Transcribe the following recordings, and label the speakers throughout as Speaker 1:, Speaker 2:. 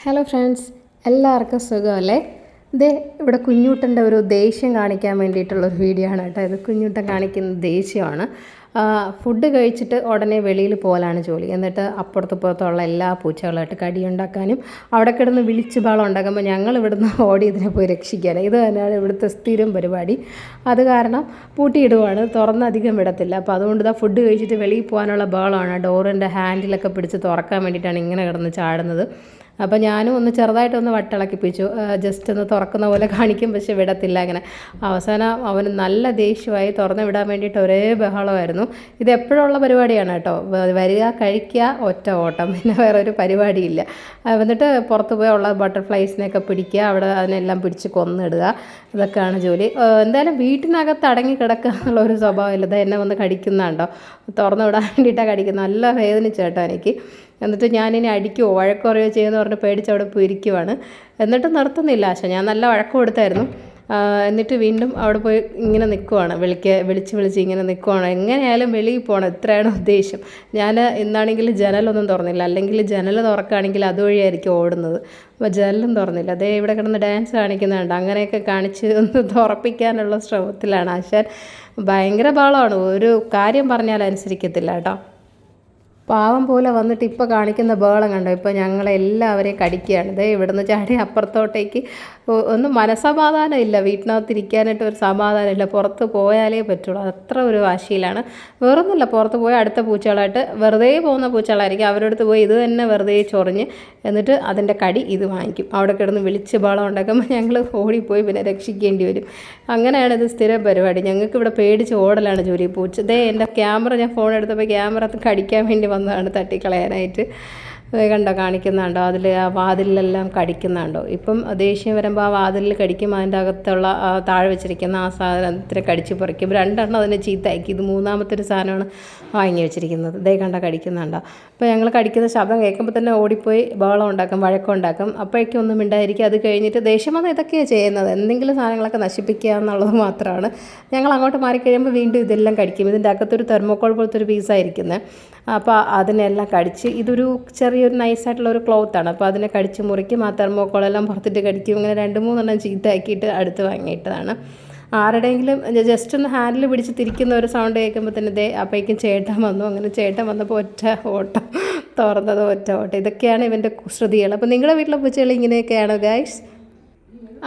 Speaker 1: Hello friends എല്ലാവർക്കും സുഖമല്ലേ? ദേ ഇവിടെ കുഞ്ഞൂട്ടന്റെ ഒരു ദേഷ്യം കാണിക്കാൻ വേണ്ടിയിട്ടുള്ള ഒരു വീഡിയോ ആണ് കേട്ടോ ഇത്. കുഞ്ഞൂട്ടൻ കാണിക്കുന്ന ദേഷ്യമാണ്. ഫുഡ് കഴിച്ചിട്ട് ഉടനെ വെളിയിൽ പോകലാണ് ജോലി. എന്നിട്ട് അപ്പുറത്ത് പുറത്തുള്ള എല്ലാ പൂച്ചകളായിട്ട് കടിയുണ്ടാക്കാനും അവിടെ കിടന്ന് വിളിച്ച് ബാളം ഉണ്ടാക്കുമ്പോൾ ഞങ്ങൾ ഇവിടുന്ന് ഓടി ഇതിനെ പോയി രക്ഷിക്കാൻ ഇത് തന്നെയാണ് ഇവിടുത്തെ സ്ഥിരം പരിപാടി. അത് കാരണം പൂട്ടിയിടുവാണ്. തുറന്നധികം വിടത്തില്ല. അപ്പോൾ അതുകൊണ്ട് ഇതാ ഫുഡ് കഴിച്ചിട്ട് വെളിയിൽ പോകാനുള്ള ബഹളമാണ്. ഡോറിന്റെ ഹാൻഡിലൊക്കെ പിടിച്ച് തുറക്കാൻ വേണ്ടിയിട്ടാണ് ഇങ്ങനെ കിടന്ന് ചാടുന്നത്. അപ്പോൾ ഞാനും ഒന്ന് ചെറുതായിട്ടൊന്ന് വട്ടിളക്കിപ്പിച്ചു. ജസ്റ്റ് ഒന്ന് തുറക്കുന്ന പോലെ കാണിക്കും പക്ഷെ വിടത്തില്ല അങ്ങനെ. അവസാനം അവന് നല്ല ദേഷ്യമായി തുറന്ന് വിടാൻ വേണ്ടിയിട്ട് ഒരേ ബഹളമായിരുന്നു. ഇത് എപ്പോഴുള്ള പരിപാടിയാണ് കേട്ടോ. വരിക കഴിക്കുക ഒറ്റ ഓട്ടം. പിന്നെ വേറെ ഒരു പരിപാടിയില്ല എന്നിട്ട് പുറത്ത് പോയി ഉള്ള ബട്ടർഫ്ലൈസിനെയൊക്കെ പിടിക്കുക അവിടെ അതിനെല്ലാം പിടിച്ച് കൊന്നിടുക. ഇതൊക്കെയാണ് ജോലി. എന്തായാലും വീട്ടിനകത്ത് അടങ്ങി കിടക്കുക എന്നുള്ള ഒരു സ്വഭാവമില്ല. ഇത് എന്നെ വന്ന് കടിക്കുന്നുണ്ടോ? തുറന്നു വിടാൻ വേണ്ടിയിട്ടാണ് കടിക്കുന്നത്. നല്ല വേദനിച്ചു കേട്ടോ എനിക്ക്. എന്നിട്ട് ഞാനിനി അടിക്കുമോ വഴക്ക് പറയുകയോ ചെയ്യുമെന്ന് പറഞ്ഞ് പേടിച്ച് അവിടെ പോയി ഇരിക്കുവാണ് എന്നിട്ട് നിർത്തുന്നില്ല ആശ. ഞാൻ നല്ല വഴക്ക് കൊടുത്തായിരുന്നു. എന്നിട്ട് വീണ്ടും അവിടെ പോയി ഇങ്ങനെ നിൽക്കുവാണ് വിളിക്ക വിളിച്ച് വിളിച്ച് ഇങ്ങനെ നിൽക്കുവാണ് എങ്ങനെയായാലും വെളിയിൽ പോകണം ഇത്രയാണ് ഉദ്ദേശം. ഞാൻ ഇന്നാണെങ്കിൽ ജനലൊന്നും തുറന്നില്ല. അല്ലെങ്കിൽ ജനൽ തുറക്കുകയാണെങ്കിൽ അതുവഴിയായിരിക്കും ഓടുന്നത്. അപ്പോൾ ജനലും തുറന്നില്ല. അതേ ഇവിടെ കിടന്ന് ഡാൻസ് കാണിക്കുന്നുണ്ട്. അങ്ങനെയൊക്കെ കാണിച്ച് ഒന്ന് തുറപ്പിക്കാനുള്ള ശ്രമത്തിലാണ് ആശാൻ. ഭയങ്കര ബഹളമാണ്. ഒരു കാര്യം പറഞ്ഞാൽ അനുസരിക്കത്തില്ല കേട്ടോ. പാവം പോലെ വന്നിട്ട് ഇപ്പോൾ കാണിക്കുന്ന ബഹളം കണ്ടോ? ഇപ്പോൾ ഞങ്ങളെല്ലാവരെയും കടിക്കുകയാണ്. ദേ ഇവിടുന്ന് ചാടി അപ്പുറത്തോട്ടേക്ക് ഒന്നും മനസമാധാനം ഇല്ല. വീട്ടിനകത്ത് ഇരിക്കാനായിട്ട് ഒരു സമാധാനം ഇല്ല. പുറത്ത് പോയാലേ പറ്റുള്ളൂ. അത്ര ഒരു വാശിയിലാണ്. വേറൊന്നുമില്ല. പുറത്ത് പോയി അടുത്ത പൂച്ചകളായിട്ട് വെറുതെ പോകുന്ന പൂച്ചകളായിരിക്കും. അവരടുത്ത് പോയി ഇത് തന്നെ വെറുതെ ചൊറിഞ്ഞ് എന്നിട്ട് അതിന്റെ കടി ഇത് വാങ്ങിക്കും. അവിടെ കിടന്ന് വിളിച്ച് ബഹളം ഉണ്ടാക്കുമ്പോൾ ഞങ്ങൾ ഓടിപ്പോയി പിന്നെ രക്ഷിക്കേണ്ടി വരും. അങ്ങനെയാണ് ഇത് സ്ഥിരം പരിപാടി. ഞങ്ങൾക്ക് ഇവിടെ പേടിച്ച് ഓടലാണ് ജോലി. പൂച്ച ദേ എന്റെ ക്യാമറ ഞാൻ ഫോൺ എടുത്തപ്പോൾ ക്യാമറ കടിക്കാൻ വേണ്ടി വന്നതാണ് തട്ടിക്കളയാനായിട്ട്. കണ്ടോ കാണിക്കുന്നുണ്ടോ അതിൽ ആ വാതിലിലെല്ലാം കടിക്കുന്നുണ്ടോ. ഇപ്പം ദേഷ്യം വരുമ്പോൾ ആ വാതിലിൽ കടിക്കും അതിന്റെ അകത്തുള്ള താഴെ വെച്ചിരിക്കുന്ന ആ സാധനത്തിനെ കടിച്ച് പറിക്കും. രണ്ടെണ്ണം അതിനെ ചീത്തയാക്കി. ഇത് മൂന്നാമത്തെ ഒരു സാധനമാണ് വാങ്ങി വെച്ചിരിക്കുന്നത്. ദേ കണ്ട കടിക്കുന്നുണ്ടോ. അപ്പോൾ ഞങ്ങൾ കടിക്കുന്ന ശബ്ദം കേൾക്കുമ്പോൾ തന്നെ ഓടിപ്പോയി ബഹളം ഉണ്ടാക്കും വഴക്കുണ്ടാക്കും അപ്പോഴേക്കും ഒന്നും മിണ്ടായിരിക്കും അത് കഴിഞ്ഞിട്ട് ദേഷ്യം വന്നാൽ ഇതൊക്കെയാണ് ചെയ്യുന്നത്. എന്തെങ്കിലും സാധനങ്ങളൊക്കെ നശിപ്പിക്കുക എന്നുള്ളത് മാത്രമാണ്. ഞങ്ങൾ അങ്ങോട്ട് മാറിക്കഴിയുമ്പോൾ വീണ്ടും ഇതെല്ലാം കടിക്കും. ഇതിന്റെ അകത്തൊരു തെർമോക്കോൾ പോലത്തെ ഒരു പീസായിരിക്കുന്നത് അപ്പോൾ അതിനെല്ലാം കടിച്ച് ഇതൊരു ചെറിയൊരു നൈസായിട്ടുള്ള ഒരു ക്ലോത്താണ് അപ്പോൾ അതിനെ കടിച്ച് മുറിക്കും ആ തെർമോക്കോളെല്ലാം പുറത്തിട്ട് കടിക്കും. ഇങ്ങനെ രണ്ട് മൂന്നെണ്ണം ചീത്തയാക്കിയിട്ട് അടുത്ത് വാങ്ങിയിട്ടതാണ്. ആരുടെയെങ്കിലും ജസ്റ്റ് ഒന്ന് ഹാൻഡിൽ പിടിച്ച് തിരിക്കുന്ന ഒരു സൗണ്ട് കേൾക്കുമ്പോൾ തന്നെ ദേ അപ്പോഴേക്കും ചേട്ടൻ വന്നു. അങ്ങനെ ചേട്ടൻ വന്നപ്പോൾ ഒറ്റ ഓട്ടം തുറന്നത് ഒറ്റ ഓട്ടം. ഇതൊക്കെയാണ് ഇവന്റെ കുസൃതികൾ അപ്പോൾ നിങ്ങളുടെ വീട്ടിലെ പൂച്ചകൾ ഇങ്ങനെയൊക്കെയാണോ ഗൈസ്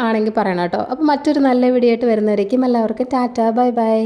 Speaker 1: ആണെങ്കിൽ പറയണം കേട്ടോ. അപ്പോൾ മറ്റൊരു നല്ല വീഡിയോ ആയിട്ട് വരുന്നവരേക്കും എല്ലാവർക്കും ടാറ്റ. Bye bye.